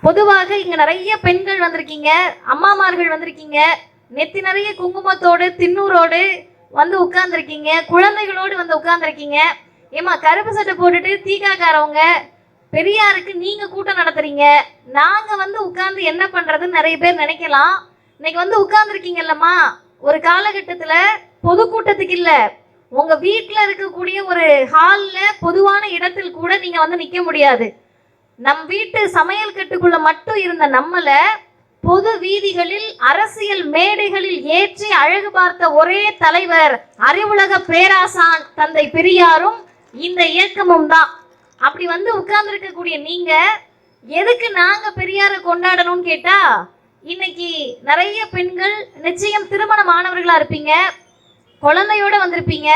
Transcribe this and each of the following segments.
பொதுவாக இங்க நிறைய பெண்கள் வந்திருக்கீங்க அம்மாமார்கள் வந்திருக்கீங்க நெத்தி நிறைய குங்குமத்தோடு தின்னூரோடு வந்து உட்கார்ந்துருக்கீங்க குழந்தைகளோடு வந்து உட்கார்ந்துருக்கீங்க. ஏமா கருப்பு சட்டை போட்டுட்டு தீகாக்காரவங்க பெரியாருக்கு நீங்க கூட்டம் நடத்துறீங்க. நாங்க வந்து உட்கார்ந்து என்ன பண்றதுன்னு நிறைய பேர் நினைக்கலாம். இன்னைக்கு வந்து உட்கார்ந்துருக்கீங்கல்லம்மா ஒரு காலகட்டத்துல பொதுக்கூட்டத்துக்கு இல்ல. உங்க வீட்டில் இருக்கக்கூடிய ஒரு ஹாலில் பொதுவான இடத்தில் கூட நீங்க வந்து நிக்க முடியாது. நம் வீட்டு சமையல் கட்டுக்குள்ள மட்டும் இருந்த நம்மளை பொது வீதிகளில் அரசியல் மேடைகளில் ஏற்றி அழகு பார்த்த ஒரே தலைவர் அறிவுலக பேராசான் தந்தை பெரியாரும் இந்த இயக்கமும் தான். அப்படி வந்து உட்கார்ந்துருக்கக்கூடிய நீங்க எதுக்கு நாங்க பெரியாரை கொண்டாடணும்னு கேட்டா இன்னைக்கு நிறைய பெண்கள் நிச்சயம் திருமணமானவர்களா இருப்பீங்க குழந்தையோட வந்திருப்பீங்க.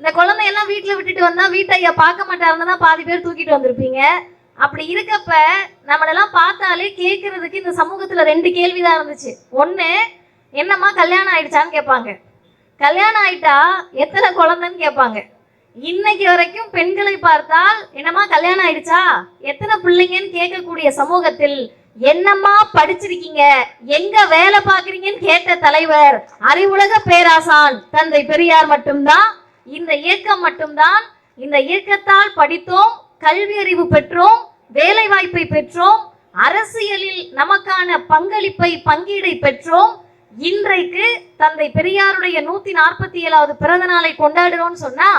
இந்த குழந்தையெல்லாம் வீட்டில் விட்டுட்டு வந்தா வீட்டை ஐயா பார்க்க மாட்டாருன்னு தான் பாதி பேர் தூக்கிட்டு வந்திருப்பீங்க. அப்படி இருக்கப்ப நம்மளெல்லாம் பார்த்தாலே கேட்கறதுக்கு இந்த சமூகத்துல ரெண்டு கேள்விதான் இருந்துச்சு. ஒண்ணு என்னம்மா கல்யாணம் ஆயிடுச்சான்னு கேட்பாங்க. கல்யாணம் ஆயிட்டா எத்தனை குழந்தைன்னு கேட்பாங்க. இன்னைக்கு வரைக்கும் பெண்களை பார்த்தால் என்னம்மா கல்யாணம் ஆயிடுச்சா? எத்தனை பிள்ளைங்கன்னு கேட்கக்கூடிய சமூகத்தில் என்னம்மா படிச்சிருக்கீங்க? எங்க வேலை பாக்குறீங்கன்னு கேட்ட தலைவர் அறிவுலக பேராசான் தந்தை பெரியார் மட்டும்தான். இந்த இயக்கம் மட்டும்தான். இந்த இயக்கத்தால் படித்தோம் கல்வி அறிவு பெற்றோம் வேலை வாய்ப்பை பெற்றோம் அரசியலில் நமக்கான பங்களிப்பை பங்கீடை பெற்றோம். இன்றைக்கு தந்தை பெரியாருடைய நூத்தி நாற்பத்தி ஏழாவது பிறந்த நாளை கொண்டாடுறோம்னு சொன்னா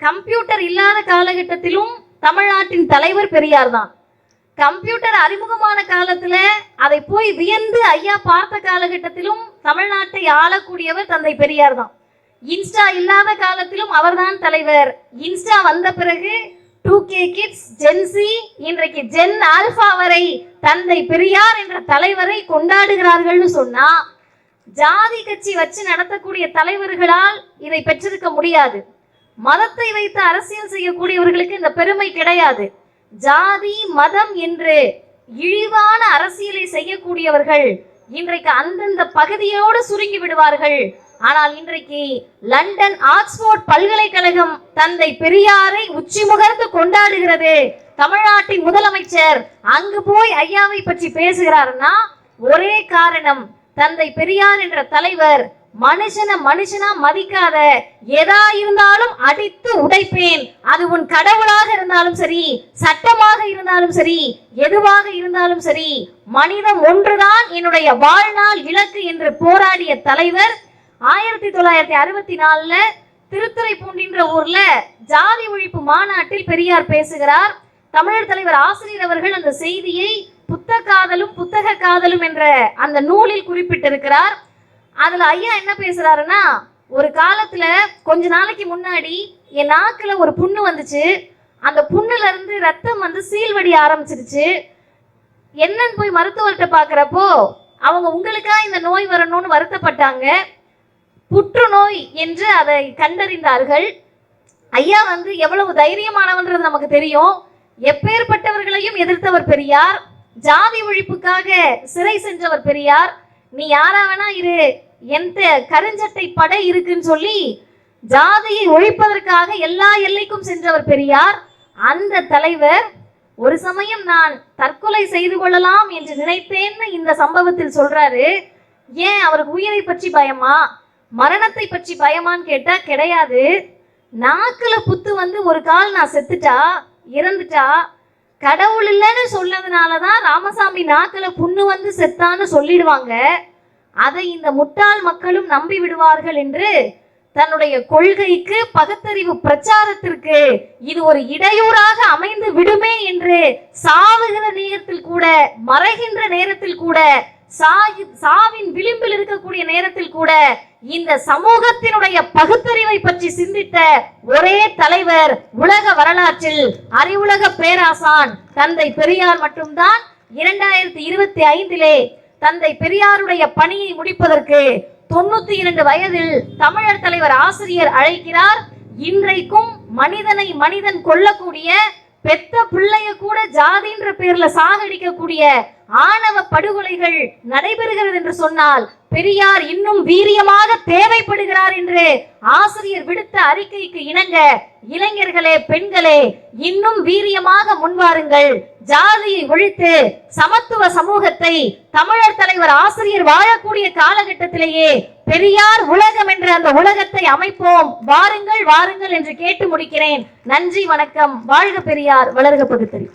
கம்ப்யூட்டர் இல்லாத காலகட்டத்திலும் தமிழ்நாட்டின் தலைவர் பெரியார் தான். கம்ப்யூட்டர் அறிமுகமான காலத்துல அதை போய் வியந்து ஐயா பார்த்த காலகட்டத்திலும் தமிழ்நாட்டை ஆளக்கூடியவர் தந்தை பெரியார் தான். இன்ஸ்டா இல்லாத காலத்திலும் அவர்தான் தலைவர். இன்ஸ்டா வந்த பிறகு two K kids Gen Z இன்றைக்கு ஜென் ஆல்பா வரை தந்தை பெரியார் என்ற தலைவரை கொண்டாடுகிறார்கள்னு சொன்னா ஜாதி கட்சி வச்சு நடத்தக்கூடிய தலைவர்களால் இதை பெற்றிருக்க முடியாது. மதத்தை வைத்து அரசியல் செய்யக்கூடியவர்களுக்கு இந்த பெருமை கிடையாது. ஜாதி மதம் என்று இழிவான அரசியலை செய்யக்கூடியவர்கள் இன்றைக்கு அந்தந்த பகுதியோடு சுருங்கி விடுவார்கள். ஆனால் இன்றைக்கு லண்டன் ஆக்ஸ்போர்ட் பல்கலைக்கழகம் தந்தை பெரியாரை உச்சி முகர்ந்து கொண்டாடுகிறது. தமிழ்நாட்டின் முதலமைச்சர் அங்கு போய் ஐயாவை பற்றி பேசுகிறாருன்னா ஒரே காரணம் தந்தை பெரியார் என்ற தலைவர் மனுஷனை மனுஷனா மதிக்காத எதா இருந்தாலும் அடித்து உடைப்பேன். அது உன் கடவுளாக இருந்தாலும் சரி சட்டமாக இருந்தாலும் சரி எதுவாக இருந்தாலும் சரி மனிதம் ஒன்றுதான் என்னுடைய வாழ்நாள் இலக்கு என்று போராடிய தலைவர் ஆயிரத்தி தொள்ளாயிரத்தி அறுபத்தி நாலுல திருத்துறைப்பூண்டின்ற ஊர்ல ஜாதி ஒழிப்பு மாநாட்டில் பெரியார் பேசுகிறார். தமிழர் தலைவர் ஆசிரியர் அவர்கள் அந்த செய்தியை புத்த காதலும் புத்தக காதலும் என்ற அந்த நூலில் குறிப்பிட்டிருக்கிறார். அதுல ஐயா என்ன பேசுறாருன்னா ஒரு காலத்துல கொஞ்ச நாளைக்கு முன்னாடி என் நாக்குல ஒரு புண்ணு வந்துச்சு. அந்த புண்ணுல இருந்து ரத்தம் வந்து சீல்வடி ஆரம்பிச்சிருச்சு. என்னன்னு போய் மருத்துவர்கிட்ட பாக்குறப்போ அவங்க உங்களுக்கா இந்த நோய் வரணும்னு வருத்தப்பட்டாங்க. புற்றுநோய் என்று அதை கண்டறிந்தார்கள். ஐயா வந்து எவ்வளவு தைரியமானவன்றது நமக்கு தெரியும். எப்பேற்பட்டவர்களையும் எதிர்த்தவர் பெரியார். ஜாதி ஒழிப்புக்காக சிறை சென்றவர் பெரியார். நீ யாரா வேணா இரு. எந்த கருஞ்சட்டை படை இருக்குன்னு சொல்லி ஜாதியை ஒழிப்பதற்காக எல்லா எல்லைக்கும் சென்றவர் பெரியார். அந்த தலைவர் ஒரு சமயம் நான் தற்கொலை செய்து கொள்ளலாம் என்று நினைத்தேன்னு இந்த சம்பவத்தில் சொல்றாரு. ஏன் அவருக்கு உயிரை பற்றி பயமா? மரணத்தை பற்றி பயமான்னு கேட்டா கிடையாது. நாக்குல புத்து வந்து ஒரு கால் நான் செத்துட்டா இறந்துட்டா கடவுள் இல்லைன்னு சொன்னதுனால தான் ராமசாமி நாக்குல புண்ணு வந்து செத்தான்னு சொல்லிடுவாங்க. அதை இந்த முட்டாள் மக்களும் நம்பி விடுவார்கள் என்று தன்னுடைய கொள்கைக்கு பகுத்தறிவு பிரச்சாரத்திற்கு இது ஒரு இடையூறாக அமைந்து விடுமே என்று சாவுகிற நேரத்தில் கூட மறைகின்ற நேரத்தில் கூட சாகி சாவின் விளிம்பில் இருக்கக்கூடிய நேரத்தில் கூட இந்த சமூகத்தினுடைய பகுத்தறிவை பற்றி சிந்தித்த ஒரே தலைவர் உலக வரலாற்றில் அறிவுலக பேராசான் தந்தை பெரியார் மட்டும்தான் இரண்டாயிரத்தி இருபத்தி ஐந்திலே தந்தை பெரியாருடைய பணியை முடிப்பதற்கு தொண்ணூத்தி இரண்டு வயதில் தமிழர் தலைவர் ஆசிரியர் அழைக்கிறார். இன்றைக்கும் மனிதனை மனிதன் கொல்லக்கூடிய பெத்த பிள்ளைய கூட ஜாதின்ற பேர்ல சாகடிக்கக்கூடிய ஆணவ படுகொலைகள் நடைபெறுகிறது என்று சொன்னால் பெரியார் இன்னும் வீரியமாக தேவைப்படுகிறார் என்று ஆசிரியர் விடுத்த அறிக்கைக்கு இணங்க இளைஞர்களே பெண்களே இன்னும் வீரியமாக முன்வாருங்கள். ஜாதியை ஒழித்து சமத்துவ சமூகத்தை தமிழர் தலைவர் ஆசிரியர் வாழக்கூடிய காலகட்டத்திலேயே பெரியார் உலகம் என்ற அந்த உலகத்தை அமைப்போம். வாருங்கள் வாருங்கள் என்று கேட்டு முடிக்கிறேன். நன்றி வணக்கம். வாழ்க பெரியார். வளர்க பகுத்தறி.